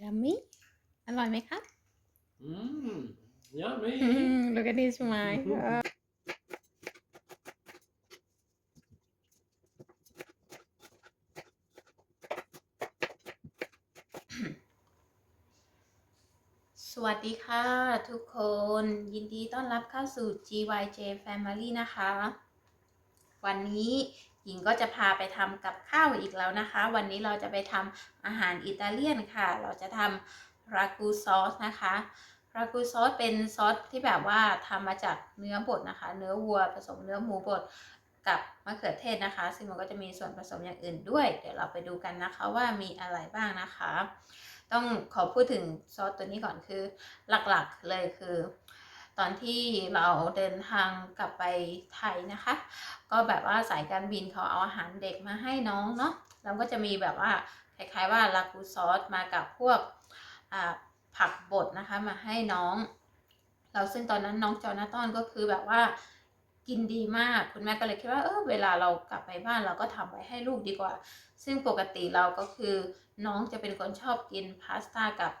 Yummy อร่อยไหมครับ Mm, yummy. Look at this smile เออสวัสดีค่ะทุกคนยินดีต้อนรับเข้าสู่ GYJ Family นะคะ วันนี้ หญิงก็จะพาไปทำกับข้าวอีกแล้วนะคะ วันนี้เราจะไปทำอาหารอิตาเลียนค่ะ เราจะทำรากูซอสนะคะรากูซอสเป็นซอสที่แบบว่าทำมาจากเนื้อบดนะคะ เนื้อวัวผสมเนื้อหมูบดกับมะเขือเทศนะคะ ซึ่งมันก็จะมีส่วนผสมอย่างอื่นด้วย เดี๋ยวเราไปดูกันนะคะว่ามีอะไรบ้างนะคะ ต้องขอพูดถึงซอสตัวนี้ก่อนคือหลักๆเลยคือ ตอนที่เราเดินทางกลับไปไทยนะคะ ก็แบบว่าสายการบินเขาเอาอาหารเด็กมาให้น้องเนาะแล้วก็จะมีแบบว่าคล้ายๆว่าลากูซอสมากับพวกผักบดนะคะมาให้น้อง เราซึ่งตอนนั้นน้องจอนาตอนก็คือแบบว่ากินดีมากคุณแม่ก็เลยคิดว่าเออเวลาเรากลับไปบ้านเราก็ทำไว้ให้ลูกดีกว่า ซึ่งปกติเราก็คือน้องจะเป็นคนชอบกินพาสต้ากับ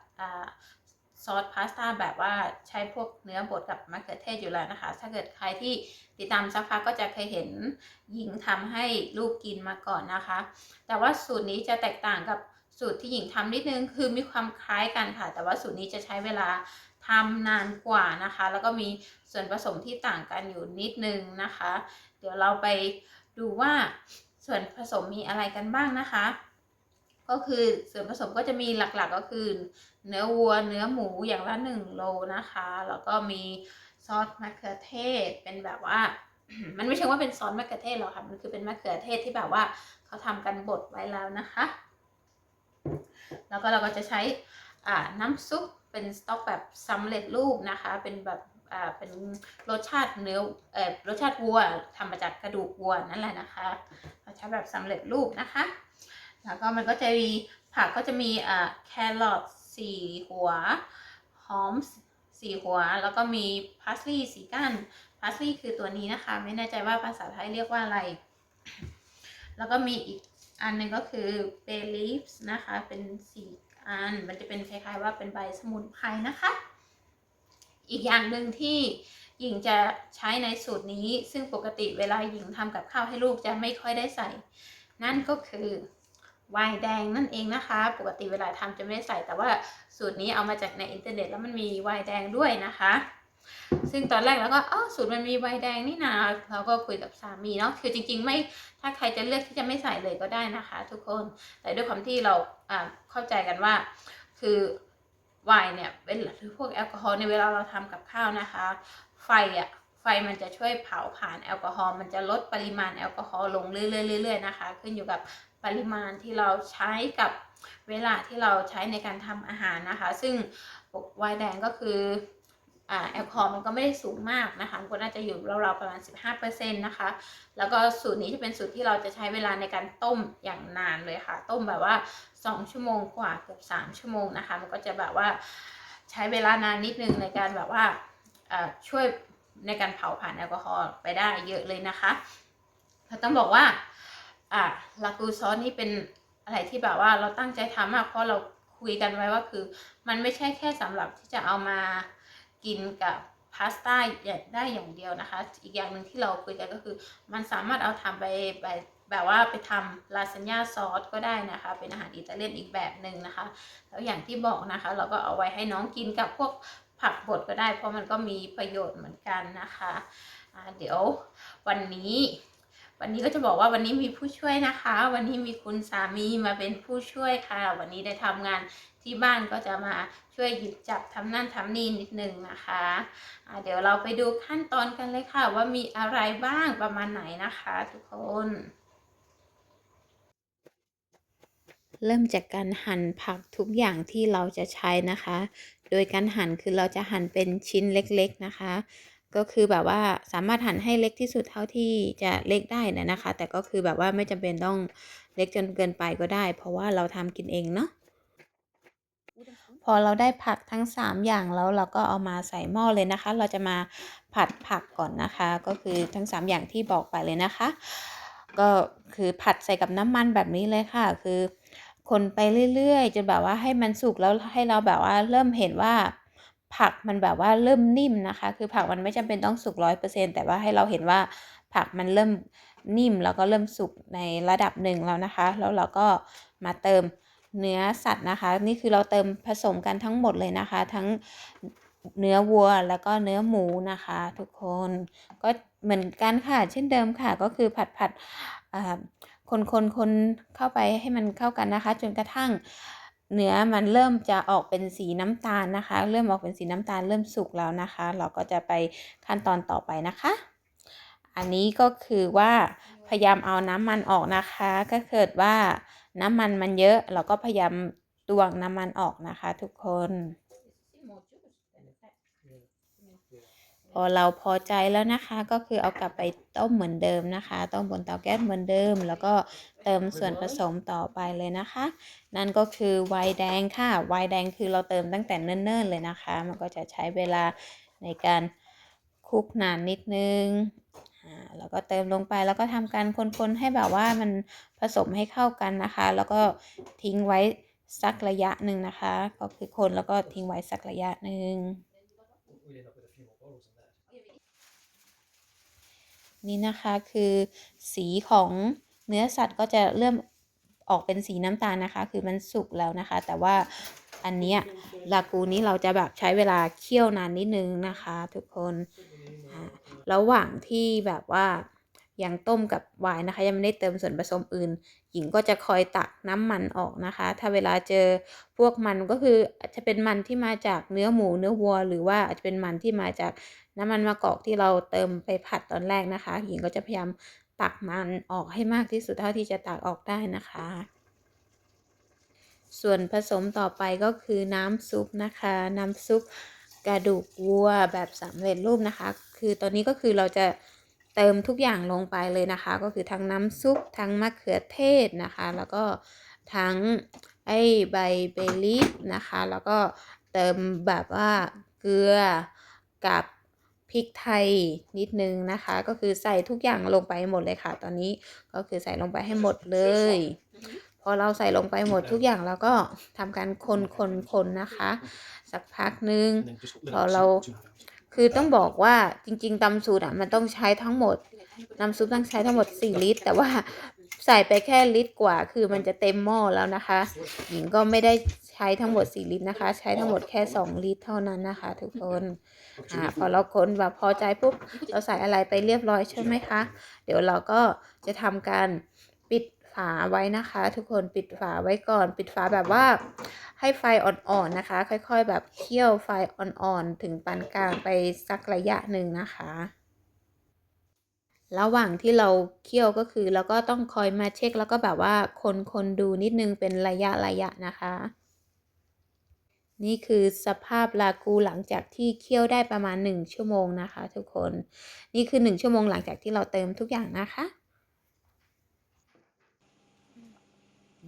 ซอสพาสต้าแบบว่าใช้พวกเนื้อบดกับมะเขือเทศอยู่แล้วนะคะ ถ้าเกิดใครที่ติดตามสักพักก็จะเคยเห็นหญิงทำให้ลูกกินมาก่อนนะคะ แต่ว่าสูตรนี้จะแตกต่างกับสูตรที่หญิงทำนิดนึงคือมีความคล้ายกันค่ะ แต่ว่าสูตรนี้จะใช้เวลาทำนานกว่านะคะ แล้วก็มีส่วนผสมที่ต่างกันอยู่นิดนึงนะคะ เดี๋ยวเราไปดูว่าส่วนผสมมีอะไรกันบ้างนะคะ ก็คือส่วนผสมก็จะมีหลักๆก็คือ เนื้อวัวเนื้อหมูอย่างละ1โลนะคะ แล้วก็มีซอสมะเขือเทศเป็นแบบว่า มันไม่ใช่ว่าเป็นซอสมะเขือเทศหรอกค่ะมันคือเป็นมะเขือเทศที่แบบว่าเขาทำกันบดไว้แล้วนะคะ แล้วก็เราก็จะใช้น้ำซุปเป็นสต๊อกแบบสำเร็จรูปนะคะ เป็นแบบเป็นรสชาติเนื้อเอ่อรสชาติวัวทำมาจากกระดูกวัวนั่นแหละนะคะ เราใช้แบบสำเร็จรูปนะคะ แล้วก็มันก็จะมีผักก็จะมีอ่าแครอทสี่หัวหอมสี่หัว แล้วก็มีพาสลีย์สี่ก้านพาสลีย์คือตัวนี้นะคะ ไม่แน่ใจว่าภาษาไทยเรียกว่าอะไร แล้วก็มีอีกอันหนึ่งก็คือเบลีฟส์นะคะ เป็นสี่อัน มันจะเป็นคล้ายๆว่าเป็นใบสมุนไพรนะคะ อีกอย่างหนึ่งที่หญิงจะใช้ในสูตรนี้ ซึ่งปกติเวลาหญิงทำกับข้าวให้ลูกจะไม่ค่อยได้ใส่ นั่นก็คือ ไวน์แดงนั่นเองนะคะ ปกติเวลาทำจะไม่ได้ใส่แต่ว่าสูตรนี้เอามาจากในอินเทอร์เน็ตแล้วมันมีไวน์แดงด้วยนะคะ ซึ่งตอนแรกแล้วก็อ๋อสูตรมันมีไวน์แดงนี่นาเราก็คุยกับสามีเนาะคือจริง ๆ ไม่ถ้าใครจะเลือกที่จะไม่ใส่เลยก็ได้นะคะ ทุกคนแต่ด้วยความที่เราเข้าใจกันว่า คือไวน์เนี่ยเป็นหรือพวกแอลกอฮอล์ในเวลาเราทำกับข้าวนะคะ ไฟอะไฟมันจะช่วยเผาผ่านแอลกอฮอล์มันจะลดปริมาณแอลกอฮอล์ลงเรื่อยๆๆนะคะ ขึ้นอยู่กับ ปริมาณที่เราใช้กับเวลาที่เราใช้ในการทำอาหารนะคะ ซึ่งไวน์แดงก็คือแอลกอฮอล์มันก็ไม่ได้สูงมากนะคะก็น่าจะอยู่ราวๆประมาณ 15%นะคะ แล้วก็สูตรนี้จะเป็นสูตรที่เราจะใช้เวลาในการต้มอย่างนานเลยค่ะ ต้มแบบว่า 2 ชั่วโมงกว่าเกือบ 3 ชั่วโมงนะคะ มันก็จะแบบว่าใช้เวลานานนิดนึงในการแบบว่าช่วยในการเผาผ่านแอลกอฮอล์ไปได้เยอะเลยนะคะเราต้องบอกว่า อะลากูซอสนี่เป็นอะไรที่แบบว่าเราตั้งใจทำมากเพราะเราคุยกันไว้ว่าคือ มันไม่ใช่แค่สำหรับที่จะเอามากินกับพาสต้าได้อย่างเดียวนะคะ อีกอย่างหนึ่งที่เราคุยกันก็คือ มันสามารถเอาทำไปไปแบบว่าไปทำลาซานญ่าซอสก็ได้นะคะ เป็นอาหารอิตาเลียนอีกแบบหนึ่งนะคะ แล้วอย่างที่บอกนะคะ เราก็เอาไว้ให้น้องกินกับพวกผักบดก็ได้ เพราะมันก็มีประโยชน์เหมือนกันนะคะะเดี๋ยววันนี้ วันนี้ก็จะบอกว่าวันนี้มีผู้ช่วยนะคะ วันนี้มีคุณสามีมาเป็นผู้ช่วยค่ะ วันนี้ได้ทำงานที่บ้านก็จะมาช่วยหยิบจับทำนั่นทำนี่นิดนึงนะคะะเดี๋ยวเราไปดูขั้นตอนกันเลยค่ะ ว่ามีอะไรบ้างประมาณไหนนะคะ ทุกคนเริ่มจากการหั่นผักทุกอย่างที่เราจะใช้นะคะ โดยการหั่นคือเราจะหั่นเป็นชิ้นเล็กๆนะคะ ก็คือแบบว่าสามารถหั่นให้เล็กที่สุดเท่าที่จะเล็กได้นะนะคะ แต่ก็คือแบบว่าไม่จำเป็นต้องเล็กจนเกินไปก็ได้ เพราะว่าเราทำกินเองเนาะพอเราได้ผักทั้ง 3 อย่างแล้วเราก็เอามาใส่หม้อเลยนะคะ เราจะมาผัดผักก่อนนะคะ ก็คือทั้ง 3 อย่างที่บอกไปเลยนะคะ ก็คือผัดใส่กับน้ำมันแบบนี้เลยค่ะ คือคนไปเรื่อยๆจนแบบว่าให้มันสุกแล้วให้เราแบบว่าเริ่มเห็นว่า ผักมันแบบว่าเริ่มนิ่มนะคะ คือผักมันไม่จำเป็นต้องสุกร้อยเปอร์เซ็นแต่ว่าให้เราเห็นว่าผักมันเริ่มนิ่มแล้วก็เริ่มสุกในระดับหนึ่งแล้วนะคะ แล้วเราก็มาเติมเนื้อสัตว์นะคะ นี่คือเราเติมผสมกันทั้งหมดเลยนะคะ ทั้งเนื้อวัวแล้วก็เนื้อหมูนะคะ ทุกคนก็เหมือนกันค่ะเช่นเดิมค่ะก็คือผัดผัดคนคนคนเข้าไปให้มันเข้ากันนะคะ จนกระทั่ง เนื้อมันเริ่มจะออกเป็นสีน้ำตาลนะคะ เริ่มออกเป็นสีน้ำตาลเริ่มสุกแล้วนะคะ เราก็จะไปขั้นตอนต่อไปนะคะ อันนี้ก็คือว่าพยายามเอาน้ำมันออกนะคะ ก็เกิดว่าน้ำมันมันเยอะ เราก็พยายามตวงน้ำมันออกนะคะ ทุกคน พอเราพอใจแล้วนะคะ ก็คือเอากลับไปต้มเหมือนเดิมนะคะ ต้มบนเตาแก๊สเหมือนเดิม แล้วก็เติมส่วนผสมต่อไปเลยนะคะ นั่นก็คือไวน์แดงค่ะ ไวน์แดงคือเราเติมตั้งแต่เนิ่นๆเลยนะคะ มันก็จะใช้เวลาในการคลุกนานนิดนึงอ่าแล้วก็เติมลงไปแล้วก็ทำการคนๆให้แบบว่ามันผสมให้เข้ากันนะคะ แล้วก็ทิ้งไว้สักระยะหนึ่งนะคะ ก็คือคนแล้วก็ทิ้งไว้สักระยะหนึ่ง นี่นะคะคือสีของเนื้อสัตว์ก็จะเริ่มออกเป็นสีน้ำตาลนะคะ คือมันสุกแล้วนะคะ แต่ว่าอันเนี้ยลากูนี้เราจะแบบใช้เวลาเคี่ยวนานนิดนึงนะคะ ทุกคน ระหว่างที่แบบว่า ยังต้มกับไวน์นะคะ ยังไม่ได้เติมส่วนผสมอื่น หญิงก็จะคอยตักน้ำมันออกนะคะ ถ้าเวลาเจอพวกมันก็คืออาจจะเป็นมันที่มาจากเนื้อหมูเนื้อวัว หรือว่าอาจจะเป็นมันที่มาจากน้ำมันมะกอกที่เราเติมไปผัดตอนแรกนะคะ หญิงก็จะพยายามตักมันออกให้มากที่สุดเท่าที่จะตักออกได้นะคะ ส่วนผสมต่อไปก็คือน้ำซุปนะคะ น้ำซุปกระดูกวัวแบบสำเร็จรูปนะคะ คือตอนนี้ก็คือเราจะ เติมทุกอย่างลงไปเลยนะคะ ก็คือทั้งน้ำซุปทั้งมะเขือเทศนะคะ แล้วก็ทั้งไอ้ใบเบลีฟนะคะ แล้วก็เติมแบบว่าเกลือกับพริกไทยนิดนึงนะคะ ก็คือใส่ทุกอย่างลงไปหมดเลยค่ะ ตอนนี้ก็คือใส่ลงไปให้หมดเลย พอเราใส่ลงไปหมดทุกอย่างแล้วก็ทำการคนคนคนนะคะ สักพักนึง And then just Oh, let คือต้องบอกว่าจริง ๆตำสูตรอะมันต้องใช้ทั้งหมดน้ำซุปต้องใช้ทั้งหมด 4 ลิตร แต่ว่าใส่ไปแค่ลิตรกว่า คือมันจะเต็มหม้อแล้วนะคะ หญิงก็ไม่ได้ใช้ทั้งหมด 4 ลิตรนะคะ ใช้ทั้งหมดแค่ 2 ลิตรเท่านั้นนะคะ ทุกคนอ่าพอเราคนแบบพอใจปุ๊บเราใส่อะไรไปเรียบร้อยใช่ไหมคะ เดี๋ยวเราก็จะทำการปิดาไว้นะคะ ทุกคนปิดฝาไว้ก่อน ปิดฝาแบบว่าให้ไฟอ่อนๆนะคะ ค่อยๆ แบบเคี่ยวไฟอ่อนๆ ถึงปานกลางไปสักระยะหนึ่งนะคะ ระหว่างที่เราเคี่ยวก็คือเราก็ต้องคอยมาเช็คแล้วก็แบบว่าคนคนดูนิดนึงเป็นระยะระยะนะคะ นี่คือสภาพลากูหลังจากที่เคี่ยวได้ประมาณ 1 ชั่วโมงนะคะ ทุกคน นี่คือ 1 ชั่วโมงหลังจากที่เราเติมทุกอย่างนะคะ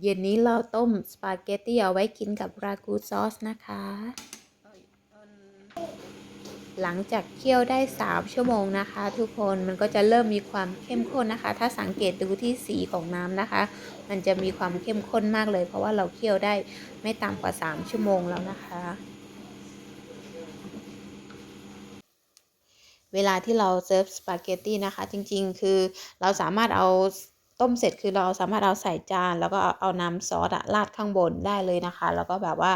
เย็นนี้เราต้มสปาเกตตี้เอาไว้กินกับรากูซอสนะคะ หลังจากเคี่ยวได้ 3 ชั่วโมงนะคะ ทุกคนมันก็จะเริ่มมีความเข้มข้นนะคะ ถ้าสังเกตดูที่สีของน้ำนะคะ มันจะมีความเข้มข้นมากเลย เพราะว่าเราเคี่ยวได้ไม่ต่ำกว่า 3 ชั่วโมงแล้วนะคะเวลาที่เราเซิร์ฟสปาเกตตี้นะคะ จริงๆ คือเราสามารถเอา ต้มเสร็จคือเราสามารถเอาใส่จาน แล้วก็เอาเอาน้ำซอสอะราดข้างบนได้เลยนะคะ แล้วก็แบบว่า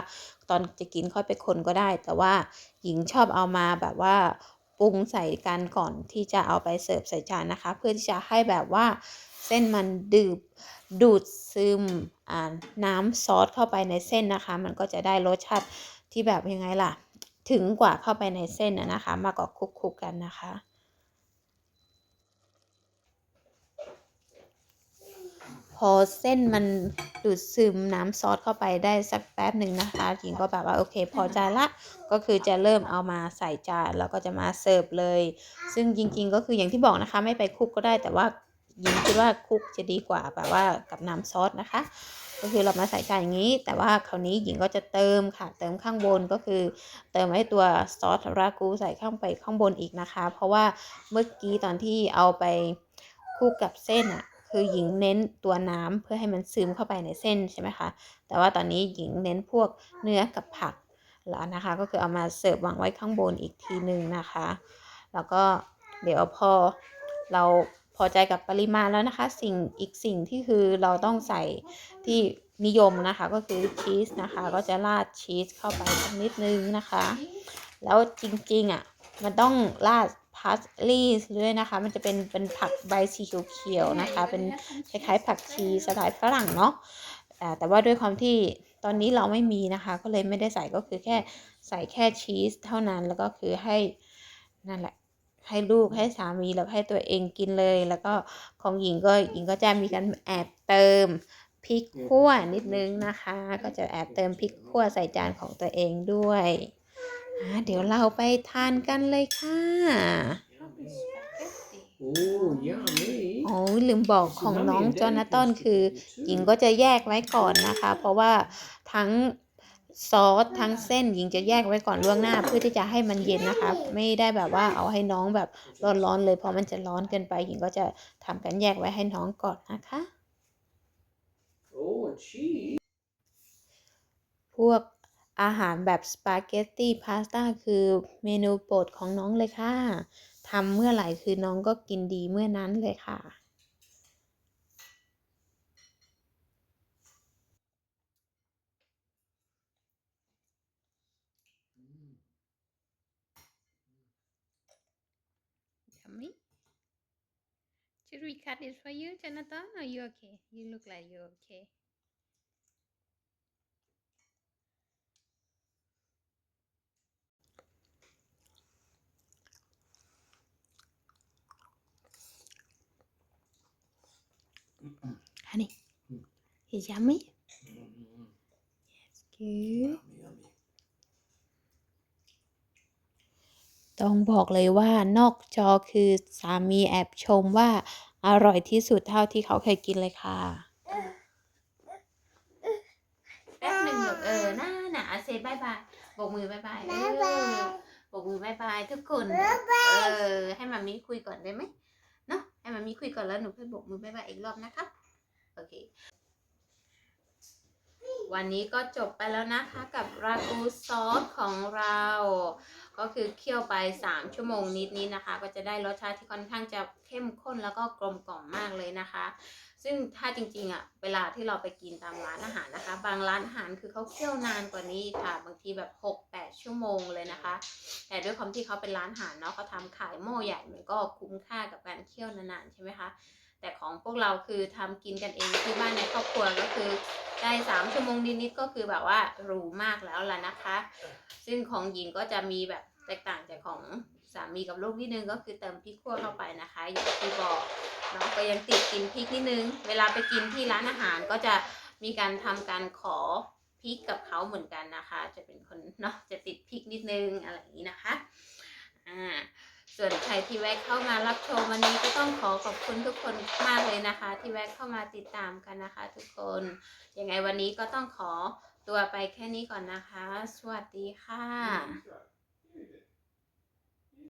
ตอนจะกินค่อยไปคนก็ได้ แต่ว่าหญิงชอบเอามาแบบว่าปรุงใส่กันก่อนที่จะเอาไปเสิร์ฟใส่จานนะคะ เพื่อที่จะให้แบบว่าเส้นมันดื่มดูดซึมอ่าน้ำซอสเข้าไปในเส้นนะคะ มันก็จะได้รสชาติที่แบบยังไงล่ะ ถึงกว่าเข้าไปในเส้นนะคะ มากกว่าคลุกๆกันนะคะ อเส้นมันดูดซึมน้ำซอสเข้าไปได้สักแป๊บหนึ่งนะคะหญิงก็แบบว่าโอเคพอใจละ ก็คือจะเริ่มเอามาใส่จานแล้วก็จะมาเสิร์ฟเลย ซึ่งจริง ๆ ก็คืออย่างที่บอกนะคะ ไม่ไปคลุกก็ได้แต่ว่าหญิงคิดว่าคลุกจะดีกว่าแบบว่ากับน้ำซอสนะคะ ก็คือเรามาใส่จานอย่างนี้ แต่ว่าคราวนี้หญิงก็จะเติมค่ะ เติมข้างบนก็คือ เติมไอ้ตัวซอสรากูใส่ข้างไปข้างบนอีกนะคะ เพราะว่าเมื่อกี้ตอนที่เอาไปคลุกกับเส้นอะ คือหญิงเน้นตัวน้ำเพื่อให้มันซึมเข้าไปในเส้นใช่ไหมคะแต่ว่าตอนนี้หญิงเน้นพวกเนื้อกับผักแล้วนะคะ ก็คือเอามาเสิร์ฟวางไว้ข้างบนอีกทีหนึ่งนะคะ แล้วก็เดี๋ยวพอเราพอใจกับปริมาณแล้วนะคะ สิ่งอีกสิ่งที่คือเราต้องใส่ที่นิยมนะคะก็คือชีสนะคะ ก็จะราดชีสเข้าไปสักนิดนึงนะคะ แล้วจริงๆอะมันต้องราด พาสลีย์ด้วยนะคะ มันจะเป็นเป็นผักใบสีเขียวๆนะคะ เป็นคล้ายๆ ผักชีสไตล์ฝรั่งเนาะแต่ว่าด้วยความที่ตอนนี้เราไม่มีนะคะ ก็เลยไม่ได้ใส่ก็คือแค่ใส่แค่ชีสเท่านั้นแล้วก็คือให้นั่นแหละให้ลูกให้สามีแล้วให้ตัวเองกินเลย แล้วก็ของหญิงก็หญิงก็จะมีการแอบเติมพริกขั่วนิดนึงนะคะ ก็จะแอบเติมพริกขั่วใส่จานของตัวเองด้วย เดี๋ยวเราไปทานกันเลยค่ะ Oh, yummy. โอ้ยลืมบอกของน้องจอนาตอนคือ หญิงก็จะแยกไว้ก่อนนะคะ เพราะว่าทั้งซอสทั้งเส้นหญิงจะแยกไว้ก่อนล่วงหน้า เพื่อที่จะให้มันเย็นนะคะ ไม่ได้แบบว่าเอาให้น้องแบบร้อนๆเลยเพราะมันจะร้อนเกินไป หญิงก็จะทำกันแยกไว้ให้น้องก่อนนะคะ Oh, and cheese. พวก อาหารแบบสปาเกตตี้พาสต้าคือเมนูโปรดของน้องเลยค่ะ ทำเมื่อไหร่คือน้องก็กินดีเมื่อนั้นเลยค่ะ Yummy. Should we cut it for you, Jonathan? Are you okay? You look like you're okay. Honey, it's yummy. Mm, It's good. yummy, yummy. ต้องบอกเลยว่านอกจอคือสามีแอบชมว่าอร่อยที่สุดเท่าที่เขาเคยกินเลยค่ะ แป๊บหนึ่งลูกเออน่าหนาเซบายบายโบกมือบายบายเออโบกมือบายบายทุกคน เออ ให้มามีคุยก่อนได้ไหมเนาะ ให้มามีคุยก่อนแล้วหนูค่อยบอกมือบายบายอีกรอบนะครับโอเค วันนี้ก็จบไปแล้วนะคะกับรากูซอสของเรา ก็คือเคี่ยวไป 3 ชั่วโมงนิดนี้นะคะ ก็จะได้รสชาติที่ค่อนข้างจะเข้มข้นแล้วก็กลมกล่อมมากเลยนะคะ ซึ่งถ้าจริงๆอะเวลาที่เราไปกินตามร้านอาหารนะคะ บางร้านอาหารคือเขาเคี่ยวนานกว่านี้ค่ะ บางทีแบบ6-8ชั่วโมงเลยนะคะ แต่ด้วยความที่เขาเป็นร้านอาหารเนาะเขาทำขายหม้อใหญ่มันก็คุ้มค่ากับการเคี่ยวนานๆใช่ไหมคะแต่ของพวกเราคือทำกินกันเองที่บ้านในครอบครัวก็คือได้สามชั่วโมงนิดๆก็คือแบบว่าหรูมากแล้วล่ะนะคะ ซึ่งของหญิงก็จะมีแบบแตกต่างจากของ สามีกับลูกนิดนึงก็คือเติมพริกขั่วเข้าไปนะคะ อย่างที่บอกน้องก็ยังติดกินพริกนิดนึง เวลาไปกินที่ร้านอาหารก็จะมีการทำการขอพริกกับเขาเหมือนกันนะคะ จะเป็นคนเนาะจะติดพริกนิดนึงอะไรอย่างนี้นะคะอ่าส่วนใครที่แวะเข้ามารับชมวันนี้ก็ต้องขอขอบคุณทุกคนมากเลยนะคะ ที่แวะเข้ามาติดตามกันนะคะ ทุกคนยังไงวันนี้ก็ต้องขอตัวไปแค่นี้ก่อนนะคะ สวัสดีค่ะ